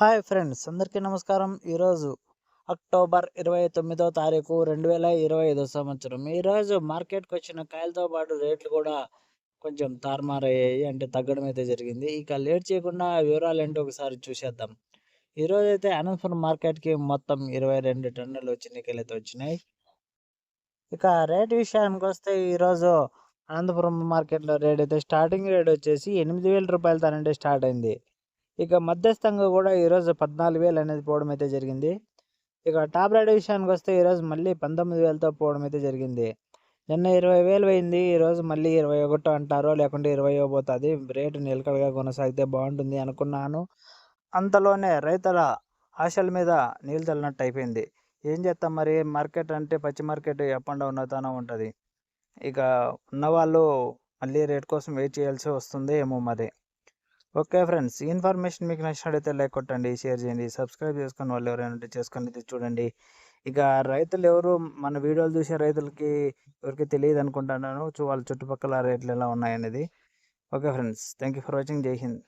Hi friends అందరికీ నమస్కారం. ఈరోజు అక్టోబర్ ఇరవై తొమ్మిదో తారీఖు రెండు వేల ఇరవై ఐదో సంవత్సరం. ఈరోజు మార్కెట్కి వచ్చిన కాయలతో పాటు రేట్లు కూడా కొంచెం తారుమారయ్యాయి అంటే తగ్గడం అయితే జరిగింది. ఇక లేట్ చేయకుండా వివరాలు ఏంటో ఒకసారి చూసేద్దాం. ఈరోజు అయితే అనంతపురం మార్కెట్కి మొత్తం ఇరవై రెండు టన్నులు చిన్నికాయలు అయితే వచ్చినాయి. ఇక రేట్ విషయానికి వస్తే ఈరోజు అనంతపురం మార్కెట్లో రేట్ అయితే స్టార్టింగ్ రేట్ వచ్చేసి ఎనిమిది వేల రూపాయలతోనంటే స్టార్ట్ అయింది. ఇక మధ్యస్థంగా కూడా ఈరోజు పద్నాలుగు వేలు అనేది పోవడం అయితే జరిగింది. ఇక టాప్ రేట్ విషయానికి వస్తే ఈరోజు మళ్ళీ పంతొమ్మిది వేలతో పోవడం అయితే జరిగింది. నిన్న ఇరవై వేలు పోయింది ఈరోజు మళ్ళీ ఇరవై ఒకటో అంటారో లేకుంటే ఇరవై పోతుంది. రేటు నిలకడగా కొనసాగితే బాగుంటుంది అనుకున్నాను. అంతలోనే రైతుల ఆశల మీద నీళ్ళు చల్లినట్టు అయిపోయింది. ఏం చేస్తాం మరి? మార్కెట్ అంటే పచ్చి మార్కెట్ అప్ అండ్ డౌన్ అవుతానే ఉంటుంది. ఇక ఉన్నవాళ్ళు మళ్ళీ రేట్ కోసం వెయిట్ చేయాల్సి వస్తుంది ఏమో మరి. ఓకే ఫ్రెండ్స్ ఈ ఇన్ఫర్మేషన్ మీకు నచ్చినట్టయితే లైక్ కొట్టండి షేర్ చేయండి సబ్స్క్రైబ్ చేసుకొని వాళ్ళు ఎవరైనా ఉంటే చేసుకొని చూడండి. ఇక రైతులు ఎవరు మన వీడియోలు చూసే రైతులకి ఎవరికి తెలియదు అనుకుంటున్నాను. చూ వాళ్ళ చుట్టుపక్కల రేట్లు ఎలా ఉన్నాయనేది. Okay friends thank you for watching. Jai Hind.